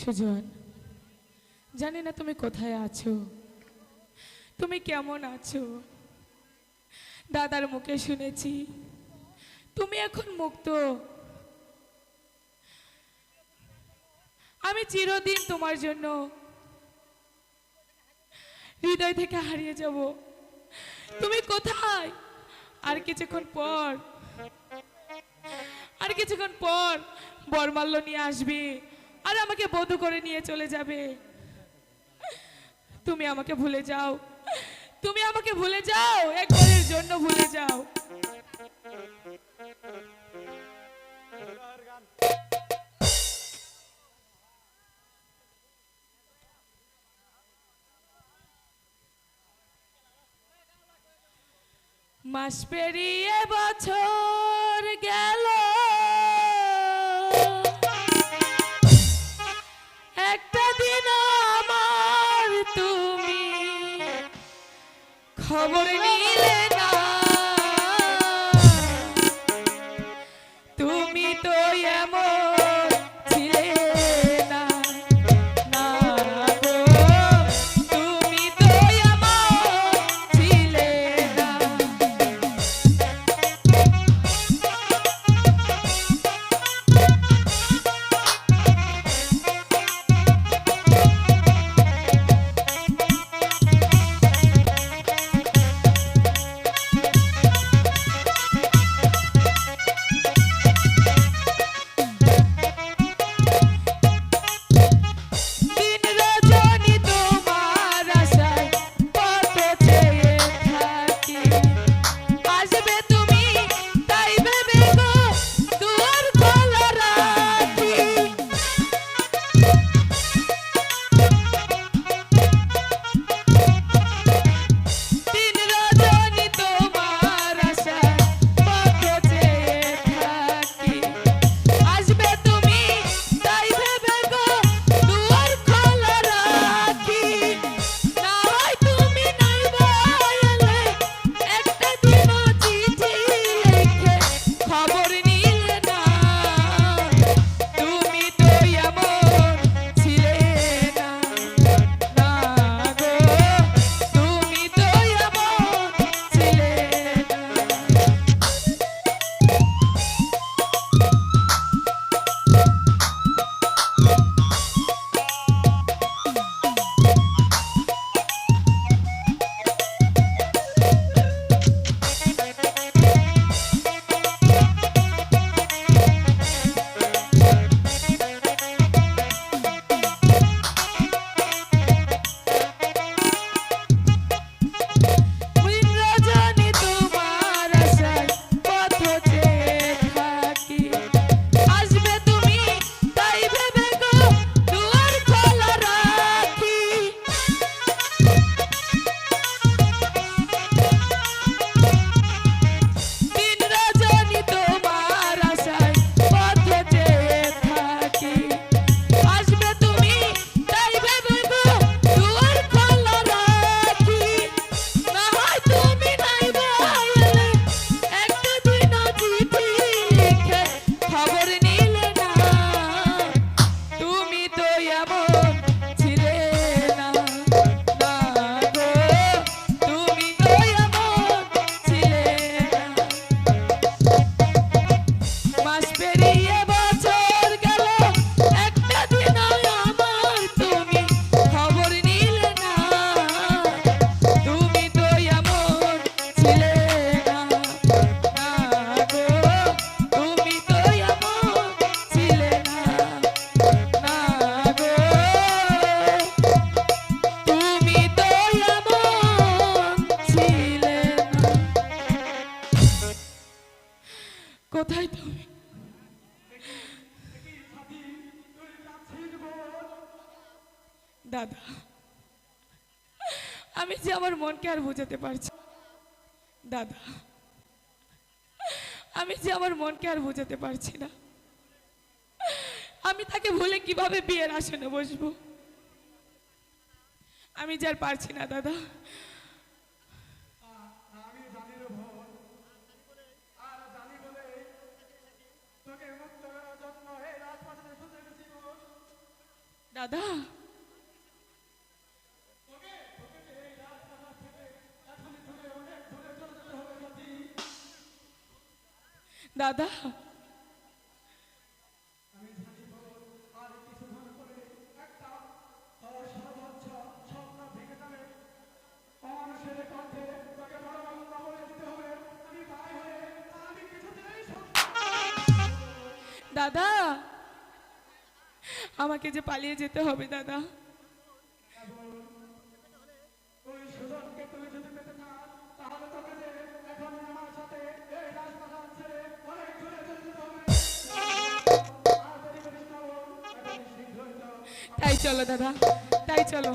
সুজন, জানি না তুমি কোথায় আছো। তুমি কেমন আছো? দাদার মুখে শুনেছি, তুমি এখন মুক্ত। আমি চিরদিন তোমার জন্য হৃদয় থেকে হারিয়ে যাব। তুমি কোথায়? আর কিছুক্ষণ পর, আর কিছুক্ষণ পর বরমাল্য নিয়ে আসবে। আর আমাকে বধু করে নিয়ে চলে যাবে। তুমি আমাকে ভুলে যাও। তুমি আমাকে ভুলে যাও। একবারের জন্য ভুলে যাও। মাস পেরিয়ে বছর গেল খবর নিলে কোথায় তুমি? দাদা, আমি যে আমার মনকে আর বোঝাতে পারছি। দাদা, আমি যে আমার মনকে আর বোঝাতে পারছি না। আমি তাকে ভুলে কীভাবে বিয়ের আসনে বসবো? আমি যে আর পারছি না, দাদা। দাদা দাদা দাদা আমাকে যে পালিয়ে যেতে হবে দাদা। তাই চলো দাদা। তাই চলো।